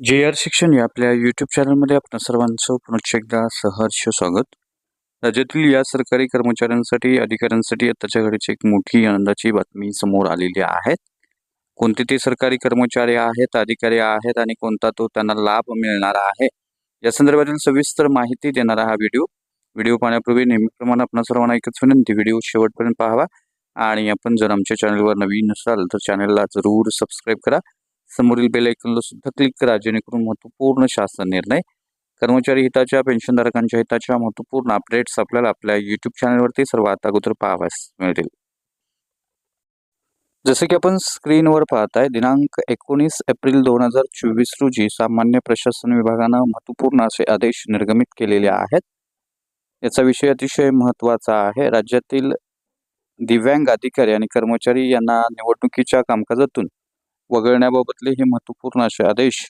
जे आर शिक्षण या आपल्या यूट्यूब चॅनलमध्ये आपण सर्वांचं पुनश्च एकदा सहर्ष स्वागत. राज्यातील या सरकारी कर्मचाऱ्यांसाठी अधिकाऱ्यांसाठी आताच्या घडीची एक मोठी आनंदाची बातमी समोर आलेली आहे. कोणते ते सरकारी कर्मचारी आहेत अधिकारी आहेत आणि कोणता तो त्यांना लाभ मिळणार आहे? या संदर्भातील सविस्तर माहिती देणारा हा व्हिडिओ. व्हिडिओ पाहण्यापूर्वी नेहमीप्रमाणे आपण सर्वांना एकच विनंती व्हिडिओ शेवटपर्यंत पाहावा. आणि आपण जर आमच्या चॅनलवर नवीन असाल तर चॅनलला जरूर सबस्क्राईब करा. समोरील बेल आयकॉनला सुद्धा क्लिक करा जेणेकरून महत्त्वपूर्ण शासन निर्णय कर्मचारी हिताच्या पेन्शनधारकांच्या हिताच्या महत्त्वपूर्ण अपडेट्स आपल्याला आपल्या यूट्यूब चॅनलवरती सर्वात अगोदर पाहाव्यास मिळतील. जसे की आपण स्क्रीनवर पाहताय दिनांक एकोणीस एप्रिल दोन हजार चोवीस रोजी सामान्य प्रशासन विभागानं महत्त्वपूर्ण असे आदेश निर्गमित केलेले आहेत. याचा विषय अतिशय महत्त्वाचा आहे. राज्यातील दिव्यांग अधिकारी आणि कर्मचारी यांना निवडणुकीच्या कामकाजातून वगळण्याबाबतले हे महत्त्वपूर्ण असे आदेश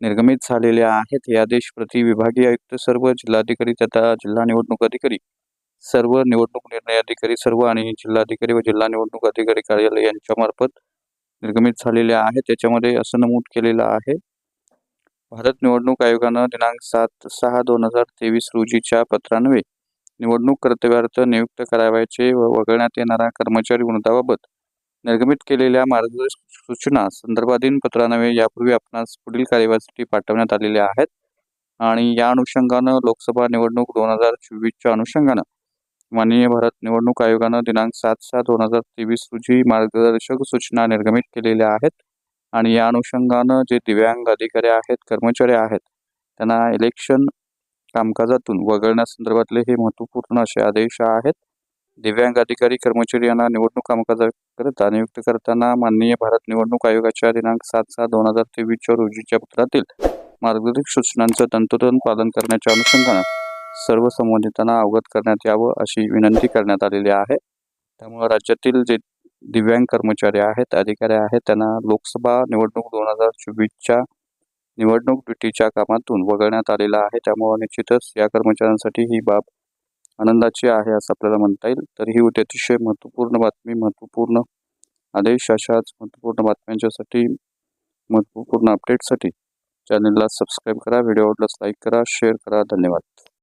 निर्गमित झालेले आहेत. हे आदेश प्रति विभागीय आयुक्त सर्व जिल्हाधिकारी तथा जिल्हा निवडणूक अधिकारी सर्व निवडणूक निर्णय अधिकारी सर्व आणि जिल्हाधिकारी व जिल्हा निवडणूक अधिकारी कार्यालय यांच्यामार्फत निर्गमित झालेले आहेत. त्याच्यामध्ये असं नमूद केलेलं आहे. भारत निवडणूक आयोगानं दिनांक सात सहा दोन हजार तेवीस रोजीच्या पत्रान्वये निवडणूक कर्तव्यार्थ नियुक्त करावयाचे व वगळण्यात येणाऱ्या कर्मचारी वृंदाबाबत निर्गमित केलेल्या मार्गदर्शक सूचना संदर्भाधीन पत्रानवे यापूर्वी आपणास पुढील कार्यवाहीसाठी पाठवण्यात आलेल्या आहेत. आणि या अनुषंगानं लोकसभा निवडणूक दोन हजार चोवीसच्या अनुषंगानं माननीय भारत निवडणूक आयोगानं दिनांक सात सहा दोन हजार तेवीस रोजी मार्गदर्शक सूचना निर्गमित केलेल्या आहेत. आणि या अनुषंगानं जे दिव्यांग अधिकारी आहेत कर्मचारी आहेत त्यांना इलेक्शन कामकाजातून वगळण्यासंदर्भातले हे महत्त्वपूर्ण असे आदेश आहेत. दिव्यांग अधिकारी कर्मचारी यांना निवडणूक कामकाजाकरिता नियुक्त करताना माननीय भारत निवडणूक आयोगाच्या दिनांक सात सहा दोन हजार तेवीसच्या रोजीच्या पत्रातील मार्गदर्शक सूचनांचं तंतोतंत पालन करण्याच्या अनुषंगानं सर्व संबंधितांना अवगत करण्यात यावं अशी विनंती करण्यात आलेली आहे. त्यामुळे राज्यातील जे दिव्यांग कर्मचारी आहेत अधिकारी आहेत त्यांना लोकसभा निवडणूक दोन हजार चोवीसच्या निवडणूक ड्युटीच्या कामातून वगळण्यात आलेला आहे. त्यामुळे निश्चितच या कर्मचाऱ्यांसाठी ही बाब आनंदाची आहे असं आपल्याला म्हणता येईल. तर ही होती अतिशय महत्त्वपूर्ण बातमी महत्त्वपूर्ण आदेश अशाच महत्त्वपूर्ण बातम्यांच्यासाठी महत्त्वपूर्ण अपडेटसाठी चॅनलला सबस्क्राईब करा व्हिडिओ आवडल्यास लाईक करा शेअर करा. धन्यवाद.